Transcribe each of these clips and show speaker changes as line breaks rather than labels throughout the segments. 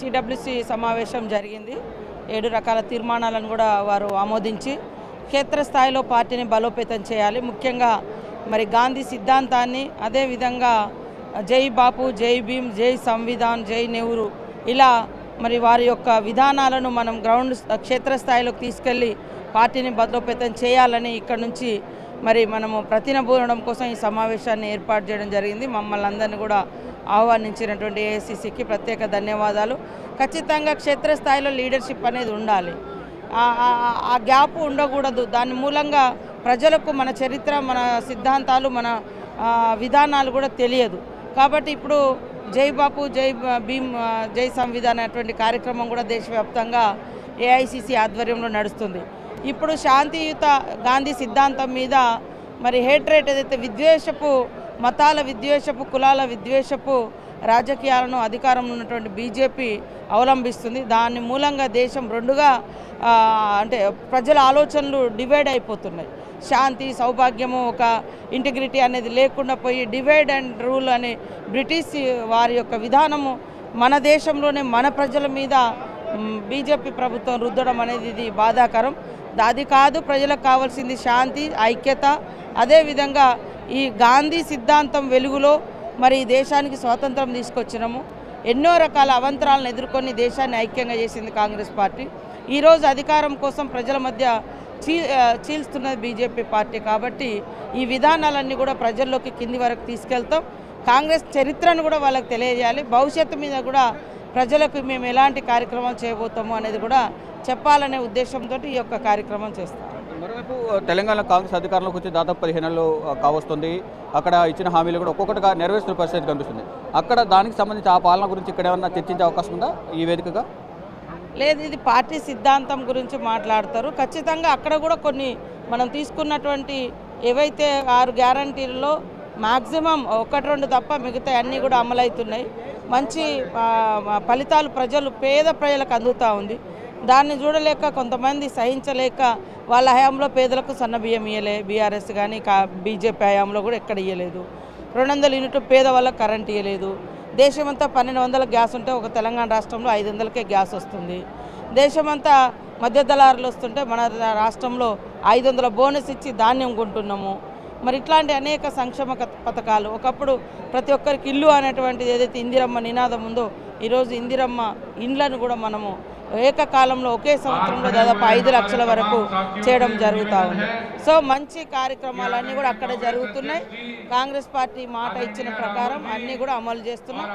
CWC సమావేశం జరిగింది. ఏడు రకాల తీర్మానాలను కూడా వారు ఆమోదించి క్షేత్రస్థాయిలో పార్టీని బలోపేతం చేయాలి. ముఖ్యంగా మరి గాంధీ సిద్ధాంతాన్ని అదేవిధంగా జై బాపు జై భీమ్ జై సంవిధాన్ జై నెహ్రూ ఇలా మరి వారి యొక్క విధానాలను మనం గ్రౌండ్ క్షేత్రస్థాయిలోకి తీసుకెళ్ళి పార్టీని బలోపేతం చేయాలని ఇక్కడ నుంచి మరి మనము ప్రతినబూరడం కోసం ఈ సమావేశాన్ని ఏర్పాటు చేయడం జరిగింది. మమ్మల్ని అందరినీ కూడా ఆహ్వానించినటువంటి ఏఐసిసికి ప్రత్యేక ధన్యవాదాలు. ఖచ్చితంగా క్షేత్రస్థాయిలో లీడర్షిప్ అనేది ఉండాలి. ఆ- గ్యాప్ ఉండకూడదు. దాని మూలంగా ప్రజలకు మన చరిత్ర మన సిద్ధాంతాలు మన విధానాలు కూడా తెలియదు. కాబట్టి ఇప్పుడు జై బాపు జై భీమ్ జై సంవిధాన్ అటువంటి కార్యక్రమం కూడా దేశవ్యాప్తంగా ఏఐసిసి ఆధ్వర్యంలో నడుస్తుంది. ఇప్పుడు శాంతియుత గాంధీ సిద్ధాంతం మీద మరి హేట్రేట్ ఏదైతే విద్వేషపు మతాల విద్వేషపు కులాల విద్వేషపు రాజకీయాలను అధికారంలో ఉన్నటువంటి బీజేపీ అవలంబిస్తుంది. దాని మూలంగా దేశం రెండుగా అంటే ప్రజల ఆలోచనలు డివైడ్ అయిపోతున్నాయి. శాంతి సౌభాగ్యము ఒక ఇంటిగ్రిటీ అనేది లేకుండా పోయి డివైడ్ అండ్ రూల్ అనే బ్రిటిష్ వారి యొక్క విధానము మన దేశంలోనే మన ప్రజల మీద బీజేపీ ప్రభుత్వం రుద్దడం అనేది ఇది బాధాకరం. అది కాదు ప్రజలకు కావాల్సింది శాంతి ఐక్యత. అదేవిధంగా ఈ గాంధీ సిద్ధాంతం వెలుగులో మరి ఈ దేశానికి స్వాతంత్రం తీసుకొచ్చినాము. ఎన్నో రకాల అవంతరాలను ఎదుర్కొని దేశాన్ని ఐక్యంగా చేసింది కాంగ్రెస్ పార్టీ. ఈరోజు అధికారం కోసం ప్రజల మధ్య చీ చీల్స్తున్నది బీజేపీ పార్టీ కాబట్టి ఈ విధానాలన్నీ కూడా ప్రజల్లోకి కింది వరకు తీసుకెళ్తాం. కాంగ్రెస్ చరిత్రను కూడా వాళ్ళకి తెలియజేయాలి. భవిష్యత్తు మీద కూడా ప్రజలకు మేము ఎలాంటి కార్యక్రమాలు చేయబోతాము అనేది కూడా చెప్పాలనే ఉద్దేశంతో ఈ యొక్క కార్యక్రమం చేస్తాం.
మరోవైపు తెలంగాణ కాంగ్రెస్ అధికారంలోకి వచ్చి దాదాపు పదిహేను నెలలు కావస్తుంది. అక్కడ ఇచ్చిన హామీలు కూడా ఒక్కొక్కటిగా నెరవేర్చిన పరిస్థితి కనిపిస్తుంది. అక్కడ దానికి సంబంధించి ఆ పాలన గురించి ఇక్కడ ఏమన్నా చర్చించే అవకాశం ఉందా ఈ వేదికగా?
లేదు ఇది పార్టీ సిద్ధాంతం గురించి మాట్లాడతారు. ఖచ్చితంగా అక్కడ కూడా కొన్ని మనం తీసుకున్నటువంటి ఏవైతే ఆరు గ్యారంటీలలో మ్యాక్సిమం ఒకటి రెండు తప్ప మిగతా అన్నీ కూడా అమలవుతున్నాయి. మంచి ఫలితాలు ప్రజలు పేద ప్రజలకు అందుతూ ఉంది. దాన్ని చూడలేక కొంతమంది సహించలేక వాళ్ళ హయాంలో పేదలకు సన్న బియ్యం ఇయ్యలే. బీఆర్ఎస్ కానీ కా బీజేపీ హయాంలో కూడా ఎక్కడ ఇయ్యలేదు. రెండు వందల యూనిట్ పేద వాళ్ళకి కరెంట్ ఇవ్వలేదు దేశమంతా పన్నెండు వందల గ్యాస్ ఉంటే ఒక తెలంగాణ రాష్ట్రంలో ఐదు వందలకే గ్యాస్ వస్తుంది. దేశమంతా మధ్య దళారులు వస్తుంటే మన రాష్ట్రంలో ఐదు వందల బోనస్ ఇచ్చి ధాన్యం కొంటున్నాము. మరి ఇట్లాంటి అనేక సంక్షేమ పథకాలు. ఒకప్పుడు ప్రతి ఒక్కరికి ఇల్లు అనేటువంటిది ఏదైతే ఇందిరమ్మ నినాదం ఉందో ఈరోజు ఇందిరమ్మ ఇండ్లను కూడా మనము ఏకకాలంలో ఒకే సంవత్సరంలో దాదాపు ఐదు లక్షల వరకు చేయడం జరుగుతూ ఉంది. సో మంచి కార్యక్రమాలన్నీ కూడా అక్కడ జరుగుతున్నాయి. కాంగ్రెస్ పార్టీ మాట ఇచ్చిన ప్రకారం అన్నీ కూడా అమలు చేస్తున్నాం.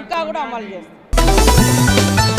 ఇంకా కూడా అమలు చేస్తున్నాం